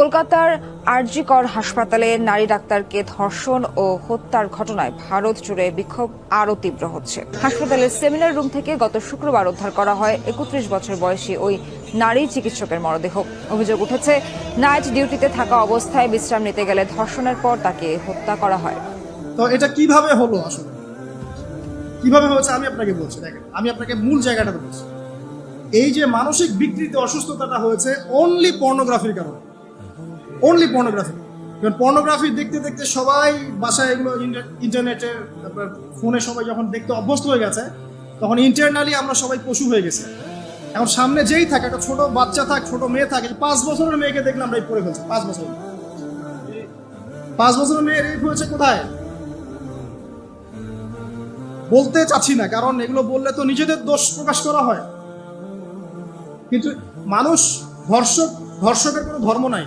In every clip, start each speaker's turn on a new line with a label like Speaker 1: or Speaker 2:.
Speaker 1: কলকাতার আরজিকর হাসপাতালে নারী ডাক্তারকে ধর্ষণ ও হত্যার ঘটনায় ভারত জুড়ে বিক্ষোভ আরও তীব্র হচ্ছে। হাসপাতালের সেমিনার রুম থেকে গত শুক্রবার উদ্ধার করা হয় একত্রিশ বছর বয়সী ওই নারী চিকিৎসকের মরদেহ। অভিযোগ উঠেছে, নাইট ডিউটিতে থাকা অবস্থায় বিশ্রাম নিতে গেলে ধর্ষণের পর তাকে হত্যা করা হয়।
Speaker 2: তো এটা কীভাবে হলো আসলে? কীভাবে হয়েছে আমি আপনাকে বলছি, দেখেন, আমি আপনাকে মূল জায়গাটাতে বলছি। এই যে মানসিক বিকৃতি, অসুস্থতাটা হয়েছে অনলি পর্নোগ্রাফির কারণে। অনলি পর্নোগ্রাফি কারণ পর্নোগ্রাফি দেখতে দেখতে সবাই বাসায় এগুলো ইন্টার- ইন্টারনেটে তারপর ফোনে সবাই যখন দেখতে অভ্যস্ত হয়ে গেছে, তখন ইন্টারনালি আমরা সবাই পশু হয়ে গেছে। এখন সামনে যেই থাকে, একটা ছোট বাচ্চা থাক, ছোট মেয়ে থাকে পাঁচ বছরের মেয়েকে দেখলাম রেপ করে ফেলছে, পাঁচ বছর। পাঁচ বছরের মেয়ে রেপ হয়েছে কোথায়? বলতে চাচ্ছি না, কারণ এগুলো বললে তো নিজেদের দোষ প্রকাশ করা হয়। কিন্তু মানুষ ধর্ষক, ধর্ষকের কোনো ধর্ম নাই।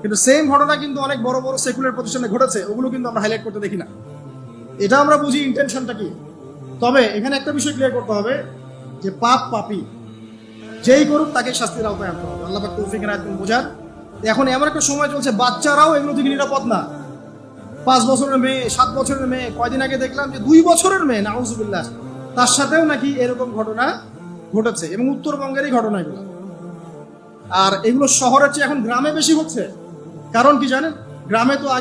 Speaker 2: কিন্তু সেম ঘটনা কিন্তু অনেক বড় বড় সেকুলার প্রতিষ্ঠানে ঘটেছে, ওগুলো কিন্তু আমরা হাইলাইট করতে দেখি না। এটা আমরা বুঝি ইন্টেনশনটা কি? তবে এখানে একটা বিষয় ক্লিয়ার করতে হবে যে পাপ পাপি, যেই করুক তাকে শাস্তির আওতায় আনতে হবে। আল্লাহ তৌফিক রায়তুল বোঝার। এখন এমন একটা সময় চলছে, বাচ্চারাও এগুলো থেকে নিরাপদ না। পাঁচ বছরের মেয়ে, সাত বছরের মেয়ে, কয়দিন আগে দেখলাম যে দুই বছরের মেয়ে, নাউজুবিল্লাহ, তার সাথেও নাকি এরকম ঘটনা ঘটেছে এবং উত্তরবঙ্গেরই ঘটনা এগুলো। আর এগুলো শহরের চেয়ে এখন গ্রামে বেশি হচ্ছে। কারণ কি জানেন? গ্রামে তো আগে